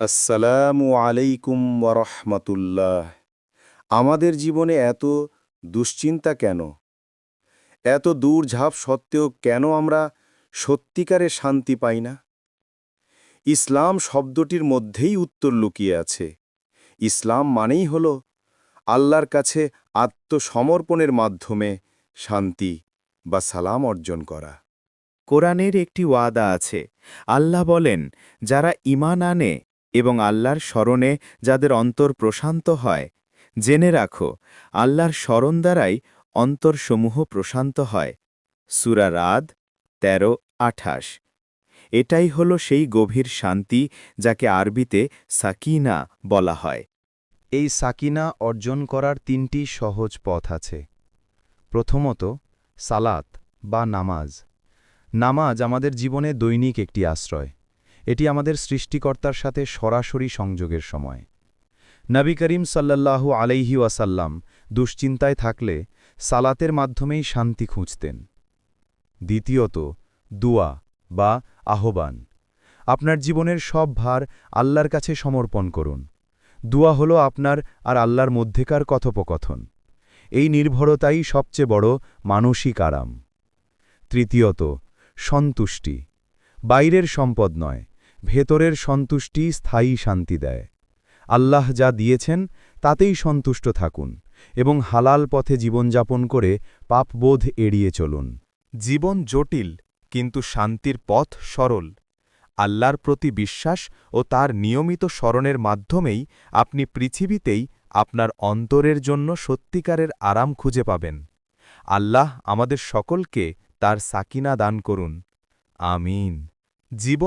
আসসালামু আলাইকুম ওরহমতুল্লাহ আমাদের জীবনে এত দুশ্চিন্তা কেন? এত দূরঝাঁপ সত্ত্বেও কেন আমরা সত্যিকারে শান্তি পাই না? ইসলাম শব্দটির মধ্যেই উত্তর লুকিয়ে আছে। ইসলাম মানেই হল আল্লাহর কাছে আত্মসমর্পণের মাধ্যমে শান্তি বা সালাম অর্জন করা। কোরআনের একটি ওয়াদা আছে। আল্লাহ বলেন, যারা ঈমান আনে এবং আল্লাহর স্মরণে যাদের অন্তর প্রশান্ত হয়। জেনে রাখো, আল্লাহর স্মরণ দ্বারাই অন্তরসমূহ প্রশান্ত হয়। সুরা রাদ, তেরো, আঠাশ। এটাই হল সেই গভীর শান্তি যাকে আরবিতে সাকিনা বলা হয়। এই সাকিনা অর্জন করার তিনটি সহজ পথ আছে। প্রথমত, সালাত বা নামাজ। নামাজ আমাদের জীবনে দৈনিক একটি আশ্রয়। এটি আমাদের সৃষ্টিকর্তার সাথে সরাসরি সংযোগের সময়। নবী করিম সাল্লাল্লাহু আলাইহি ওয়াসাল্লাম দুশ্চিন্তায় থাকলে সালাতের মাধ্যমেই শান্তি খুঁজতেন। দ্বিতীয়ত, দুয়া বা আহ্বান। আপনার জীবনের সব ভার আল্লাহর কাছে সমর্পণ করুন। দুয়া হল আপনার আর আল্লাহর মধ্যেকার কথোপকথন। এই নির্ভরতাই সবচেয়ে বড় মানসিক আরাম। তৃতীয়ত, সন্তুষ্টি। বাইরের সম্পদ নয় ভেতরের সন্তুষ্টি স্থায়ী শান্তি দেয়। আল্লাহ যা দিয়েছেন, তাতেই সন্তুষ্ট থাকুন এবং হালাল পথে জীবনযাপন করে পাপবোধ এড়িয়ে চলুন। জীবন জটিল, কিন্তু শান্তির পথ সরল। আল্লাহর প্রতি বিশ্বাস ও তার নিয়মিত স্মরণের মাধ্যমেই আপনি পৃথিবীতেই আপনার অন্তরের জন্য সত্যিকারের আরাম খুঁজে পাবেন। আল্লাহ আমাদের সকলকে তার সাকিনা দান করুন। আমিন। জীবন